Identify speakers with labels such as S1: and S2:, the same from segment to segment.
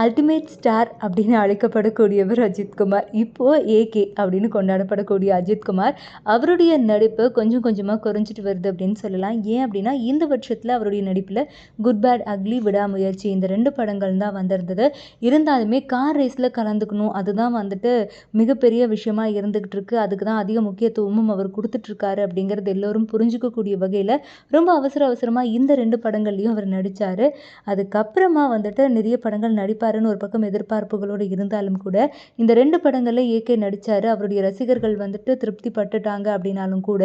S1: Ultimate star அப்படின்னு அழைக்கப்படக்கூடியவர் அஜித்குமார் இப்போது AK அப்படின்னு கொண்டாடப்படக்கூடிய அஜித்குமார் அவருடைய நடிப்பு கொஞ்சம் கொஞ்சமாக குறைஞ்சிட்டு வருது அப்படின்னு சொல்லலாம். ஏன் அப்படின்னா இந்த வருஷத்தில் அவருடைய நடிப்பில் குட் பேட் அக்லி விடாமுயற்சி இந்த ரெண்டு படங்கள் தான் வந்திருந்தது. இருந்தாலுமே கார் ரேஸில் கலந்துக்கணும். அதுதான் வந்துட்டு மிகப்பெரிய விஷயமா இருந்துக்கிட்டு இருக்கு. அதுக்கு தான் அதிக முக்கியத்துவமும் அவர் கொடுத்துட்ருக்காரு அப்படிங்கிறது எல்லோரும் புரிஞ்சுக்கக்கூடிய வகையில் ரொம்ப அவசர அவசரமாக இந்த ரெண்டு படங்கள்லையும் அவர் நடித்தார் அதுக்கப்புறமா வந்துட்டு நிறைய படங்கள் நடிப்பாருன்னு ஒரு பக்கம் எதிர்பார்ப்புகளோடு இருந்தாலும் கூட இந்த ரெண்டு படங்களில் ஏகே நடித்தார் அவருடைய ரசிகர்கள் வந்துட்டு திருப்தி பட்டுட்டாங்க அப்படின்னாலும் கூட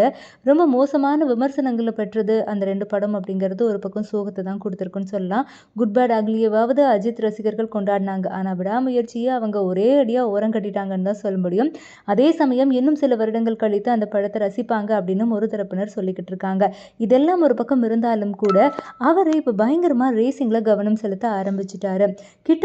S1: ரொம்ப மோசமான விமர்சனங்களை பெற்றது அந்த ரெண்டு படம் அப்படிங்கிறது ஒரு பக்கம் சோகத்தை தான் கொடுத்துருக்குன்னு சொல்லலாம். குட் பேட் அக்லியவாவது அஜித் ரசிகர்கள் கொண்டாடினாங்க. ஆனால் விடாமுயற்சியை அவங்க ஒரே அடியாக ஓரம் கட்டிட்டாங்கன்னு தான் சொல்ல முடியும். அதே சமயம் இன்னும் சில வருடங்கள் கழித்து அந்த படத்தை ரசிப்பாங்க அப்படின்னு ஒரு தரப்பினர் சொல்லிக்கிட்டு இருக்காங்க. இதெல்லாம் ஒரு பக்கம் இருந்தாலும் கூட அவர் இப்போ பயங்கரமாக ரேசிங்கில் கவனம் செலுத்த ஆரம்பிச்சிட்டாரு.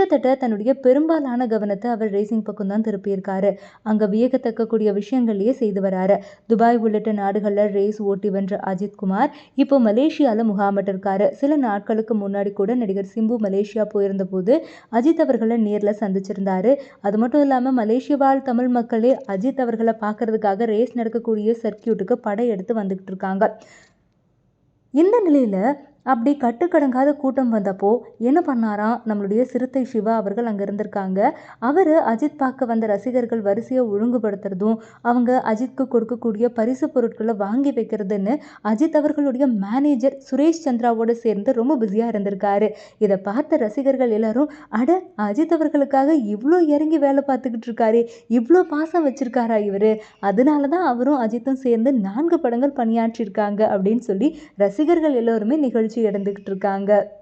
S1: கிட்டத்தட்ட தன்னுடைய பெரும்பாலான கவனத்தை அவர் ரேசிங் பக்கம் தான் திருப்பியிருக்காரு. அங்கே வியக்கத்தக்கக்கூடிய விஷயங்களையே செய்து வராரு. துபாய் உள்ளிட்ட நாடுகளில் ரேஸ் ஓட்டி வென்ற அஜித் குமார் இப்போ மலேசியாவில் முகாமிட்டிருக்காரு சில நாட்களுக்கு முன்னாடி கூட நடிகர் சிம்பு மலேசியா போயிருந்த போது அஜித் அவர்களை நேரில் சந்திச்சிருந்தாரு. அது மட்டும் இல்லாமல் மலேசிய வாழ் தமிழ் மக்களே அஜித் அவர்களை பார்க்கறதுக்காக ரேஸ் நடக்கக்கூடிய சர்க்கியூட்டுக்கு படையெடுத்து வந்துக்கிட்டு இருக்காங்க. இந்த நிலையில் அப்படி கட்டுக்கடங்காத கூட்டம் வந்தப்போ என்ன பண்ணாராம் நம்மளுடைய சிறுத்தை சிவா அவர்கள் அங்கே இருந்திருக்காங்க. அவர் அஜித் பார்க்க வந்த ரசிகர்கள் வரிசையை ஒழுங்குபடுத்துறதும் அவங்க அஜித்க்கு கொடுக்கக்கூடிய பரிசு பொருட்களை வாங்கி வைக்கிறதுன்னு அஜித் அவர்களுடைய மேனேஜர் சுரேஷ் சந்திராவோடு சேர்ந்து ரொம்ப பிஸியாக இருந்திருக்காரு. இதை பார்த்த ரசிகர்கள் எல்லாரும் அட அஜித் அவர்களுக்காக இவ்வளோ இறங்கி வேலை பார்த்துக்கிட்டு இருக்காரு இவ்வளோ பாசம் வச்சிருக்காரா இவர்? அதனால தான் அவரும் அஜித்தும் சேர்ந்து நான்கு படங்கள் பணியாற்றியிருக்காங்க அப்படின்னு சொல்லி ரசிகர்கள் எல்லோருமே நிகழ்ச்சி நடந்துக்கிட்டு இருக்காங்க.